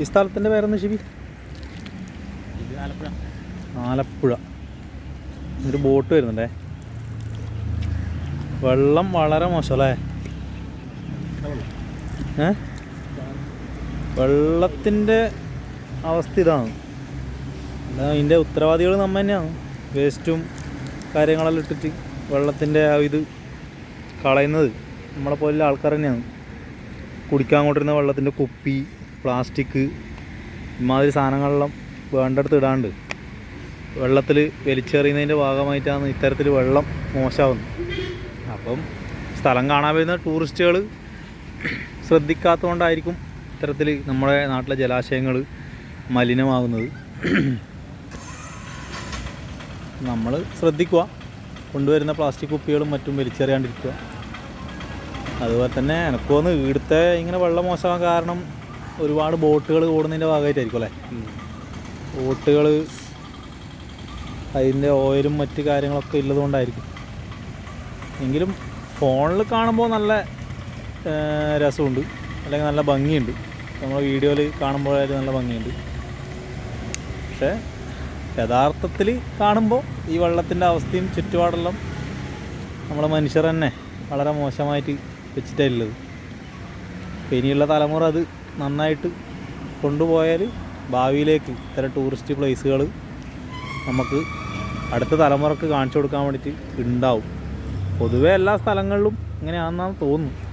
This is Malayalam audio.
ഈ സ്ഥലത്തിന്റെ പേരെന്ന് ശിവി ആലപ്പുഴ. ഒരു ബോട്ട് വരുന്നുണ്ടേ. വെള്ളം വളരെ മോശം അല്ലേ ഏ? വെള്ളത്തിന്റെ അവസ്ഥ ഇതാണ്. അതിന്റെ ഉത്തരവാദികൾ നമ്മ തന്നെയാണ്. വേസ്റ്റും കാര്യങ്ങളെല്ലാം ഇട്ടിട്ട് വെള്ളത്തിന്റെ ആ ഇത് കളയുന്നത് നമ്മളെ പോലുള്ള ആൾക്കാർ തന്നെയാണ്. കുടിക്കാൻ കൊണ്ടിരുന്ന വെള്ളത്തിന്റെ കുപ്പി പ്ലാസ്റ്റിക് ഇമാതിരി സാധനങ്ങളെല്ലാം വേണ്ടടുത്ത് ഇടാണ്ട് വെള്ളത്തിൽ വലിച്ചെറിയുന്നതിന്റെ ഭാഗമായിട്ടാണ് ഇത്തരത്തിൽ വെള്ളം മോശമാവുന്നത്. അപ്പം സ്ഥലം കാണാൻ വരുന്ന ടൂറിസ്റ്റുകൾ ശ്രദ്ധിക്കാത്തതുകൊണ്ടായിരിക്കും ഇത്തരത്തിൽ നമ്മുടെ നാട്ടിലെ ജലാശയങ്ങൾ മലിനമാകുന്നത്. നമ്മൾ ശ്രദ്ധിക്കുക. കൊണ്ടുവരുന്ന പ്ലാസ്റ്റിക് കുപ്പികളും മറ്റും വലിച്ചെറിയാണ്ടിരിക്കുക. അതുപോലെ തന്നെ എനക്കൊന്ന് ഇവിടുത്തെ ഇങ്ങനെ വെള്ളം മോശമാകാൻ കാരണം ഒരുപാട് ബോട്ടുകൾ ഓടുന്നതിന്റെ ഭാഗമായിട്ടായിരിക്കും അല്ലേ? ബോട്ടുകൾ അതിന്റെ ഓയിലും മറ്റു കാര്യങ്ങളൊക്കെ ഉള്ളതുകൊണ്ടായിരിക്കും. എങ്കിലും ഫോണിൽ കാണുമ്പോൾ നല്ല രസമുണ്ട്. അല്ലെങ്കിൽ നല്ല ഭംഗിയുണ്ട്. നമ്മൾ വീഡിയോയിൽ കാണുമ്പോഴായാലും നല്ല ഭംഗിയുണ്ട്. പക്ഷേ യഥാർത്ഥത്തിൽ കാണുമ്പോൾ ഈ വെള്ളത്തിന്റെ അവസ്ഥയും ചുറ്റുപാടെല്ലാം നമ്മളെ മനുഷ്യർ തന്നെ വളരെ മോശമായിട്ട് അപ്പോൾ ഇനിയുള്ള തലമുറ അത് നന്നായിട്ട് കൊണ്ടുപോയാൽ ഭാവിയിലേക്ക് ഇത്തരം ടൂറിസ്റ്റ് പ്ലേസുകൾ നമുക്ക് അടുത്ത തലമുറയ്ക്ക് കാണിച്ചു കൊടുക്കാൻ വേണ്ടിയിട്ട് ഉണ്ടാവും. പൊതുവേ എല്ലാ സ്ഥലങ്ങളിലും ഇങ്ങനെയാണെന്നാണ് തോന്നുന്നു.